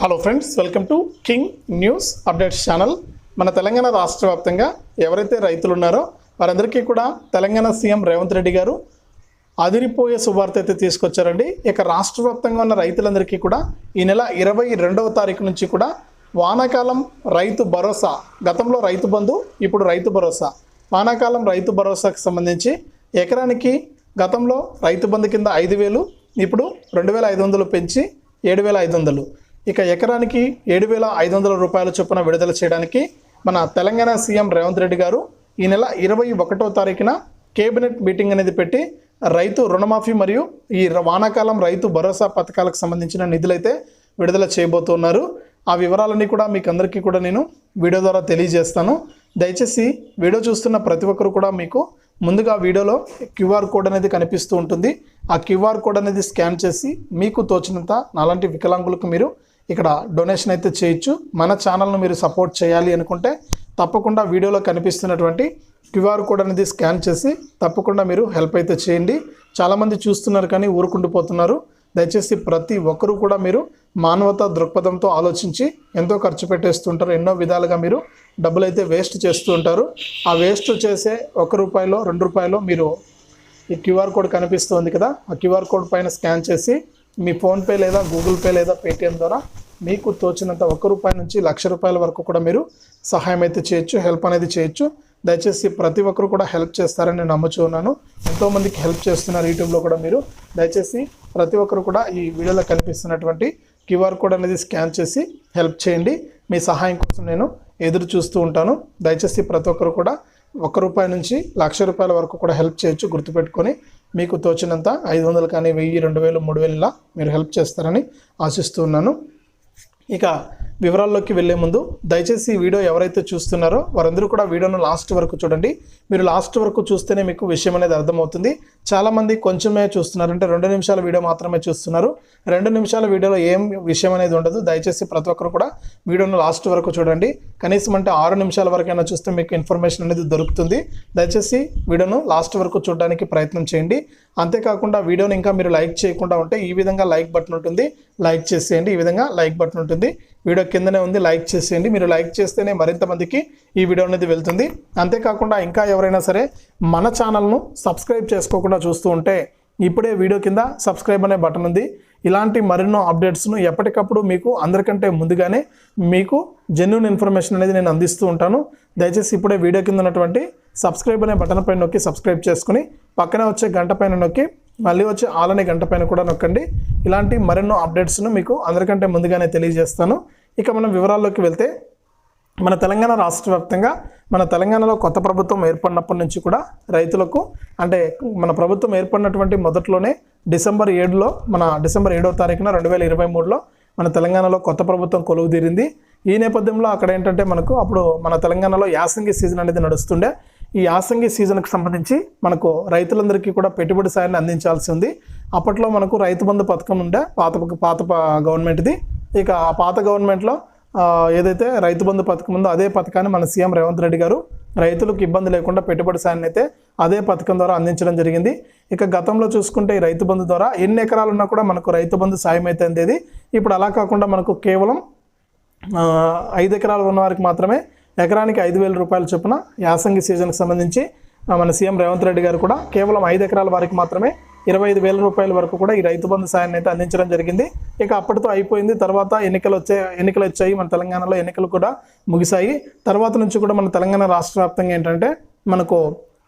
Hello friends welcome to king news updates channel మన తెలంగాణ రాష్ట్ర వ్యాప్తంగా ఎవరైతే రైతులు ఉన్నారో వారందరికీ కూడా తెలంగాణ సీఎం రేవంత్ రెడ్డి గారు అదిరిపోయే శుభార్త అయితే తీసుకొచ్చారండి. ఇక రాష్ట్ర వ్యాప్తంగా ఉన్న రైతులందరికీ కూడా ఈ నెల ఇరవై రెండవ తారీఖు నుంచి కూడా వానాకాలం రైతు భరోసా గతంలో రైతు బంధు ఇప్పుడు రైతు భరోసా. వానాకాలం రైతు భరోసాకు సంబంధించి ఎకరానికి గతంలో రైతు బంధు కింద ఐదు వేలు ఇప్పుడు రెండు వేల ఐదు వందలు పెంచి ఏడు వేల ఐదు వందలు. ఇక ఎకరానికి ఏడు వేల ఐదు వందల రూపాయల చొప్పున విడుదల చేయడానికి మన తెలంగాణ సీఎం రేవంత్ రెడ్డి గారు ఈ నెల ఇరవై ఒకటో తారీఖున కేబినెట్ మీటింగ్ అనేది పెట్టి రైతు రుణమాఫీ మరియు ఈ ర- వానాకాలం రైతు భరోసా పథకాలకు సంబంధించిన నిధులైతే విడుదల చేయబోతున్నారు. ఆ వివరాలన్నీ కూడా మీకు అందరికీ కూడా నేను వీడియో ద్వారా తెలియజేస్తాను. దయచేసి వీడియో చూస్తున్న ప్రతి ఒక్కరు కూడా మీకు ముందుగా వీడియోలో క్యూఆర్ కోడ్ అనేది కనిపిస్తూ ఉంటుంది. ఆ క్యూఆర్ కోడ్ అనేది స్కాన్ చేసి మీకు తోచినంత నాలాంటి వికలాంగులకు మీరు ఇక్కడ డొనేషన్ అయితే చేయొచ్చు. మన ఛానల్ను మీరు సపోర్ట్ చేయాలి అనుకుంటే తప్పకుండా వీడియోలో కనిపిస్తున్నటువంటి క్యూఆర్ కోడ్ అనేది స్కాన్ చేసి తప్పకుండా మీరు హెల్ప్ అయితే చేయండి. చాలామంది చూస్తున్నారు కానీ ఊరుకుండిపోతున్నారు దయచేసి ప్రతి ఒక్కరూ కూడా మీరు మానవతా దృక్పథంతో ఆలోచించి ఎంతో ఖర్చు పెట్టేస్తుంటారు. ఎన్నో విధాలుగా మీరు డబ్బులు అయితే వేస్ట్ చేస్తూ ఉంటారు. ఆ వేస్ట్ చేసే ఒక రూపాయలో రెండు రూపాయలో మీరు ఈ క్యూఆర్ కోడ్ కనిపిస్తుంది కదా ఆ క్యూఆర్ కోడ్ పైన స్కాన్ చేసి మీ ఫోన్పే లేదా గూగుల్ పే లేదా పేటిఎం ద్వారా మీకు తోచినంత ఒక్క రూపాయి నుంచి లక్ష రూపాయల వరకు కూడా మీరు సహాయం అయితే చేయొచ్చు హెల్ప్ అనేది చేయొచ్చు. దయచేసి ప్రతి ఒక్కరు కూడా హెల్ప్ చేస్తారని నేను నమ్ముచూ ఉన్నాను. ఎంతోమందికి హెల్ప్ చేస్తున్నారు యూట్యూబ్లో కూడా మీరు. దయచేసి ప్రతి ఒక్కరు కూడా ఈ వీడియోలో కనిపిస్తున్నటువంటి క్యూఆర్ కోడ్ అనేది స్కాన్ చేసి హెల్ప్ చేయండి. మీ సహాయం కోసం నేను ఎదురు చూస్తూ ఉంటాను. దయచేసి ప్రతి ఒక్కరు కూడా ఒక్క రూపాయి నుంచి లక్ష రూపాయల వరకు కూడా హెల్ప్ చేయొచ్చు గుర్తుపెట్టుకొని. మీకు తోచినంత ఐదు వందలు కానీ వెయ్యి రెండు వేలు మూడు వేలలా మీరు హెల్ప్ చేస్తారని ఆశిస్తూ ఉన్నాను. ఇక వివరాల్లోకి వెళ్ళే ముందు దయచేసి ఈ వీడియో ఎవరైతే చూస్తున్నారో వారందరూ కూడా వీడియోను లాస్ట్ వరకు చూడండి. మీరు లాస్ట్ వరకు చూస్తేనే మీకు విషయం అనేది అర్థమవుతుంది. చాలామంది కొంచెమే చూస్తున్నారు. అంటే రెండు నిమిషాల వీడియో మాత్రమే చూస్తున్నారు. రెండు నిమిషాల వీడియోలో ఏం విషయం అనేది ఉండదు. దయచేసి ప్రతి ఒక్కరు కూడా వీడియోను లాస్ట్ వరకు చూడండి. కనీసం అంటే ఆరు నిమిషాల వరకైనా చూస్తే మీకు ఇన్ఫర్మేషన్ అనేది దొరుకుతుంది. దయచేసి వీడియోను లాస్ట్ వరకు చూడడానికి ప్రయత్నం చేయండి. అంతేకాకుండా వీడియోని ఇంకా మీరు లైక్ చేయకుండా ఉంటే ఈ విధంగా లైక్ బటన్ ఉంటుంది. లైక్ చేసేయండి. ఈ విధంగా లైక్ బటన్ ఉంటుంది. వీడియో కిందనే ఉంది లైక్ చేసేయండి. మీరు లైక్ చేస్తేనే మరింత మందికి ఈ వీడియో అనేది వెళ్తుంది. అంతేకాకుండా ఇంకా ఎవరైనా సరే మన ఛానల్ను సబ్స్క్రైబ్ చేసుకోకుండా చూస్తూ ఉంటే ఇప్పుడే వీడియో కింద సబ్స్క్రైబ్ అనే బటన్ ఉంది. ఇలాంటి మరెన్నో అప్డేట్స్ను ఎప్పటికప్పుడు మీకు అందరికంటే ముందుగానే మీకు జెన్యున్ ఇన్ఫర్మేషన్ అనేది నేను అందిస్తూ ఉంటాను. దయచేసి ఇప్పుడే వీడియో కింద ఉన్నటువంటి సబ్స్క్రైబ్ అనే బటన్ పైన నొక్కి సబ్స్క్రైబ్ చేసుకుని పక్కనే వచ్చే గంట పైన నొక్కి మళ్ళీ వచ్చి ఆల్ అనే గంట పైన కూడా నొక్కండి. ఇలాంటి మరెన్నో అప్డేట్స్ను మీకు అందరికంటే ముందుగానే తెలియజేస్తాను. ఇక మనం వివరాల్లోకి వెళ్తే మన తెలంగాణ రాష్ట్ర వ్యాప్తంగా మన తెలంగాణలో కొత్త ప్రభుత్వం ఏర్పడినప్పటి నుంచి కూడా రైతులకు అంటే మన ప్రభుత్వం ఏర్పడినటువంటి మొదట్లోనే డిసెంబర్ ఏడులో మన డిసెంబర్ ఏడవ తారీఖున రెండు వేల ఇరవై మూడులో మన తెలంగాణలో కొత్త ప్రభుత్వం కొలువు తీరింది ఈ నేపథ్యంలో అక్కడ ఏంటంటే మనకు అప్పుడు మన తెలంగాణలో యాసంగి సీజన్ అనేది నడుస్తుండే. ఈ యాసంగి సీజన్కి సంబంధించి మనకు రైతులందరికీ కూడా పెట్టుబడి సాయాన్ని అందించాల్సి ఉంది. అప్పట్లో మనకు రైతు బంధు పథకం ఉండే పాత పాత ప- గవర్నమెంట్ది. ఇక ఆ పాత గవర్నమెంట్లో ఏదైతే రైతు బంధు పథకం ఉందో అదే పథకాన్ని మన సీఎం రేవంత్ రెడ్డి గారు రైతులకు ఇబ్బంది లేకుండా పెట్టుబడి సాయాన్ని అయితే అదే పథకం ద్వారా అందించడం జరిగింది. ఇక గతంలో చూసుకుంటే ఈ రైతు బంధు ద్వారా ఎన్ని ఎకరాలు ఉన్నా కూడా మనకు రైతు బంధు సాయం అయితే అందేది. ఇప్పుడు అలా కాకుండా మనకు కేవలం ఐదు ఎకరాలు ఉన్న వారికి మాత్రమే ఎకరానికి ఐదు వేల రూపాయల చొప్పున యాసంగి సీజన్కి సంబంధించి మన సీఎం రేవంత్ రెడ్డి గారు కూడా కేవలం ఐదు ఎకరాల వారికి మాత్రమే ఇరవై ఐదు వేల రూపాయల వరకు కూడా ఈ రైతు బంధు సాయాన్ని అయితే అందించడం జరిగింది. ఇక అప్పటితో అయిపోయింది. తర్వాత ఎన్నికలు వచ్చే ఎన్నికలు వచ్చాయి. మన తెలంగాణలో ఎన్నికలు కూడా ముగిశాయి. తర్వాత నుంచి కూడా మన తెలంగాణ రాష్ట్ర వ్యాప్తంగా ఏంటంటే మనకు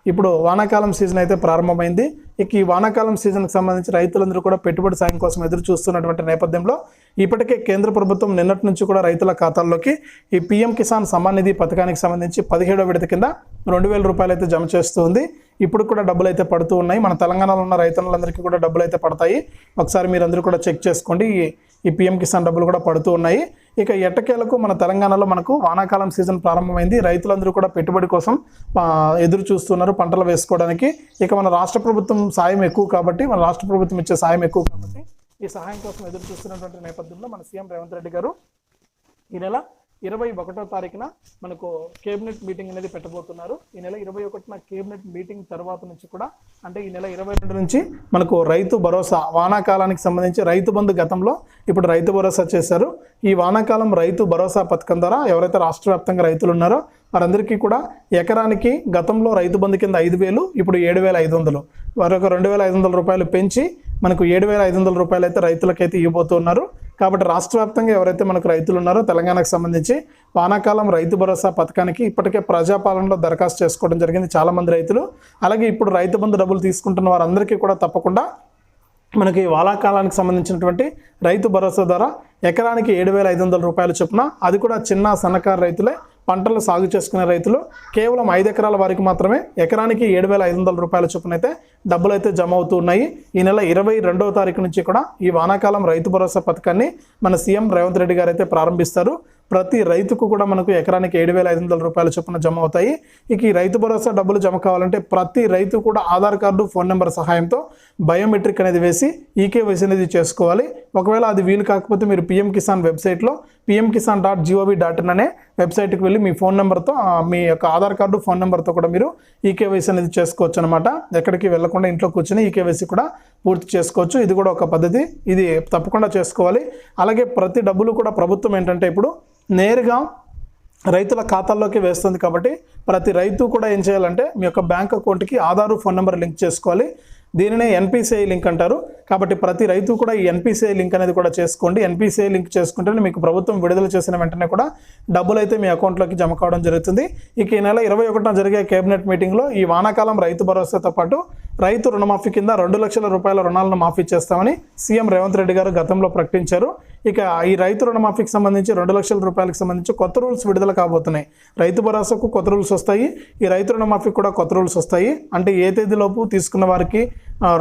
ఇప్పుడు వానాకాలం సీజన్ అయితే ప్రారంభమైంది. ఇక ఈ వానాకాలం సీజన్కి సంబంధించి రైతులందరూ కూడా పెట్టుబడి సాయం కోసం ఎదురు చూస్తున్నటువంటి నేపథ్యంలో ఇప్పటికే కేంద్ర ప్రభుత్వం నిన్నటి నుంచి కూడా రైతుల ఖాతాల్లోకి ఈ పీఎం కిసాన్ సమ్మాన్ నిధి పథకానికి సంబంధించి పదిహేడో విడత కింద రెండు వేల రూపాయలు అయితే జమ చేస్తూ ఉంది ఇప్పుడు కూడా డబ్బులు అయితే పడుతూ ఉన్నాయి. మన తెలంగాణలో ఉన్న రైతులందరికీ కూడా డబ్బులు అయితే పడతాయి. ఒకసారి మీరందరూ కూడా చెక్ చేసుకోండి. ఈ- పీఎం కిసాన్ డబ్బులు కూడా పడుతూ ఉన్నాయి. ఇక ఎట్టకేలకు మన తెలంగాణలో మనకు వానాకాలం సీజన్ ప్రారంభమైంది. రైతులందరూ కూడా పెట్టుబడి కోసం ఎదురు చూస్తున్నారు పంటలు వేసుకోవడానికి. ఇక మన రాష్ట్ర ప్రభుత్వం సాయం ఎక్కువ కాబట్టి మన రాష్ట్ర ప్రభుత్వం ఇచ్చే సాయం ఎక్కువ కాబట్టి ఈ సహాయం కోసం ఎదురు చూస్తున్నటువంటి నేపథ్యంలో మన సీఎం రేవంత్ రెడ్డి గారు ఈ నెల ఇరవై ఒకటో తారీఖున మనకు కేబినెట్ మీటింగ్ అనేది పెట్టబోతున్నారు. ఈ నెల ఇరవై ఒకటిన కేబినెట్ మీటింగ్ తర్వాత నుంచి కూడా అంటే ఈ నెల ఇరవై రెండు నుంచి మనకు రైతు భరోసా వానాకాలానికి సంబంధించి రైతు బంధు గతంలో ఇప్పుడు రైతు భరోసా చేశారు. ఈ వానాకాలం రైతు భరోసా పథకం ద్వారా ఎవరైతే రాష్ట్ర వ్యాప్తంగా రైతులు ఉన్నారో వారందరికీ కూడా ఎకరానికి గతంలో రైతు బంధు కింద ఐదు వేలు ఇప్పుడు ఏడు వేల ఐదు వందలు. మరొక రెండు వేల ఐదు వందల రూపాయలు పెంచి మనకు ఏడు వేల ఐదు వందల రూపాయలు అయితే రైతులకైతే ఇవ్వబోతున్నారు. కాబట్టి రాష్ట్ర వ్యాప్తంగా ఎవరైతే మనకు రైతులు ఉన్నారో తెలంగాణకు సంబంధించి వానాకాలం రైతు భరోసా పథకానికి ఇప్పటికే ప్రజాపాలనలో దరఖాస్తు చేసుకోవడం జరిగింది చాలామంది రైతులు. అలాగే ఇప్పుడు రైతు బంధు డబ్బులు తీసుకుంటున్న వారందరికీ కూడా తప్పకుండా మనకి వానాకాలానికి సంబంధించినటువంటి రైతు భరోసా ద్వారా ఎకరానికి ఏడు వేల ఐదు వందల రూపాయలు చొప్పున. అది కూడా చిన్న సన్నకారు రైతులే పంటలు సాగు చేసుకునే రైతులు. కేవలం ఐదు ఎకరాల వారికి మాత్రమే ఎకరానికి ఏడు వేల ఐదు వందల రూపాయల చొప్పున అయితే డబ్బులు అయితే జమ అవుతున్నాయి ఈ నెల ఇరవై రెండవ తారీఖు నుంచి కూడా ఈ వానాకాలం రైతు భరోసా పథకాన్ని మన సీఎం రేవంత్ రెడ్డి గారు అయితే ప్రారంభిస్తారు. ప్రతి రైతుకు కూడా మనకు ఎకరానికి ఏడు వేల ఐదు వందల రూపాయల చొప్పున జమ అవుతాయి. ఇక ఈ రైతు భరోసా డబ్బులు జమ కావాలంటే ప్రతి రైతు కూడా ఆధార్ కార్డు ఫోన్ నెంబర్ సహాయంతో బయోమెట్రిక్ అనేది వేసి ఈకేవైసీ అనేది చేసుకోవాలి. ఒకవేళ అది వీలు కాకపోతే మీరు పిఎం కిసాన్ వెబ్సైట్లో PM Kisan dot gov dot in అనే వెబ్సైట్కి వెళ్ళి మీ ఫోన్ నెంబర్తో మీ యొక్క ఆధార్ కార్డు ఫోన్ నెంబర్తో కూడా మీరు ఈకేవైసీ అనేది చేసుకోవచ్చు అనమాట ఎక్కడికి వెళ్ళకుండా ఇంట్లో కూర్చొని ఈకేవైసీ కూడా పూర్తి చేసుకోవచ్చు. ఇది కూడా ఒక పద్ధతి. ఇది తప్పకుండా చేసుకోవాలి. అలాగే ప్రతి డబ్బులు కూడా ప్రభుత్వం ఏంటంటే ఇప్పుడు నేరుగా రైతుల ఖాతాల్లోకి వేస్తుంది కాబట్టి ప్రతి రైతు కూడా ఏం చేయాలంటే మీ యొక్క బ్యాంక్ అకౌంట్కి ఆధారు ఫోన్ నెంబర్ లింక్ చేసుకోవాలి. దీనినే ఎన్పిసిఐ లింక్ అంటారు. కాబట్టి ప్రతి రైతు కూడా ఈ ఎన్పిసిఐ లింక్ అనేది కూడా చేసుకోండి. ఎన్పిసిఐ లింక్ చేసుకుంటేనే మీకు ప్రభుత్వం విడుదల చేసిన వెంటనే కూడా డబ్బులు అయితే మీ అకౌంట్లోకి జమ కావడం జరుగుతుంది. ఇక ఈ నెల ఇరవై ఒకటిన జరిగే కేబినెట్ మీటింగ్లో ఈ వానాకాలం రైతు భరోసాతో పాటు రైతు రుణమాఫీ కింద రెండు లక్షల రూపాయల రుణాలను మాఫీ చేస్తామని సీఎం రేవంత్ రెడ్డి గారు గతంలో ప్రకటించారు. ఇక ఈ రైతు రుణమాఫీకి సంబంధించి రెండు లక్షల రూపాయలకు సంబంధించి కొత్త రూల్స్ విడుదల కాబోతున్నాయి. రైతు భరోసాకు కొత్త రూల్స్ వస్తాయి. ఈ రైతు రుణమాఫీకి కూడా కొత్త రూల్స్ వస్తాయి. అంటే ఏ తేదీలోపు తీసుకున్న వారికి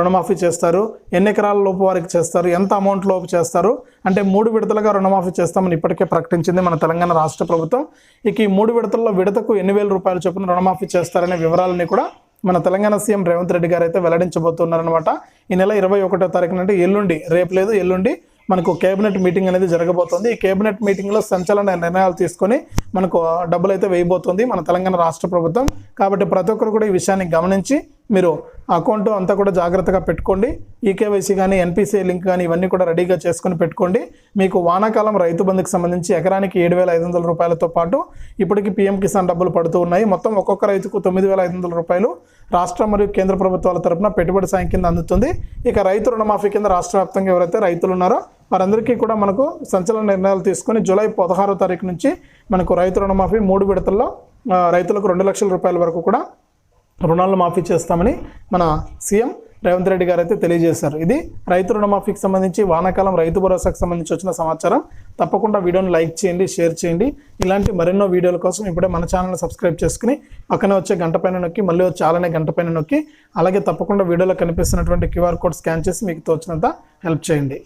రుణమాఫీ చేస్తారు? ఎన్ని ఎకరాల లోపు వారికి చేస్తారు? ఎంత అమౌంట్ లోపు చేస్తారు? అంటే మూడు విడతలుగా రుణమాఫీ చేస్తామని ఇప్పటికే ప్రకటించింది మన తెలంగాణ రాష్ట్ర ప్రభుత్వం. ఇక ఈ మూడు విడతల్లో విడతకు ఎన్ని వేల రూపాయల చొప్పున రుణమాఫీ చేస్తారనే వివరాలని కూడా మన తెలంగాణ సీఎం రేవంత్ రెడ్డి గారు అయితే వెల్లడించబోతున్నారనమాట ఈ నెల ఇరవై ఒకటో తారీఖున అంటే ఎల్లుండి రేపు లేదు ఎల్లుండి మనకు కేబినెట్ మీటింగ్ అనేది జరగబోతోంది. ఈ కేబినెట్ మీటింగ్లో సంచలన నిర్ణయాలు తీసుకొని మనకు డబ్బులు అయితే వేయబోతుంది మన తెలంగాణ రాష్ట్ర ప్రభుత్వం. కాబట్టి ప్రతి ఒక్కరు కూడా ఈ విషయాన్ని గమనించి మీరు అకౌంట్ అంతా కూడా జాగ్రత్తగా పెట్టుకోండి. ఈకేవైసీ కానీ ఎన్పిసిఐ లింక్ కానీ ఇవన్నీ కూడా రెడీగా చేసుకొని పెట్టుకోండి. మీకు వానాకాలం రైతు బంధుకి సంబంధించి ఎకరానికి ఏడు వేల ఐదు వందల రూపాయలతో పాటు ఇప్పటికి పీఎం కిసాన్ డబ్బులు పడుతూ ఉన్నాయి. మొత్తం ఒక్కొక్క రైతుకు తొమ్మిది వేల ఐదు వందల రూపాయలు రాష్ట్ర మరియు కేంద్ర ప్రభుత్వాల తరపున పెట్టుబడి సాయం కింద అందుతుంది. ఇక రైతు రుణమాఫీ కింద రాష్ట్ర వ్యాప్తంగా ఎవరైతే రైతులు ఉన్నారో వారందరికీ కూడా మనకు సంచలన నిర్ణయాలు తీసుకొని జూలై పదహారో తారీఖు నుంచి మనకు రైతు రుణమాఫీ మూడు విడతల్లో రైతులకు రెండు లక్షల రూపాయల వరకు కూడా రుణాలను మాఫీ చేస్తామని మన సీఎం రేవంత్ రెడ్డి గారు అయితే తెలియజేశారు. ఇది రైతు రుణమాఫీకి సంబంధించి వానాకాలం రైతు భరోసాకు సంబంధించి వచ్చిన సమాచారం. తప్పకుండా వీడియోని లైక్ చేయండి షేర్ చేయండి. ఇలాంటి మరెన్నో వీడియోల కోసం ఇప్పుడే మన ఛానల్ని సబ్స్క్రైబ్ చేసుకుని పక్కనే వచ్చే గంట పైన నొక్కి మళ్ళీ వచ్చే చాలానే గంట పైన నొక్కి అలాగే తప్పకుండా వీడియోలో కనిపిస్తున్నటువంటి క్యూఆర్ కోడ్ స్కాన్ చేసి మీకు తోచినంత హెల్ప్ చేయండి.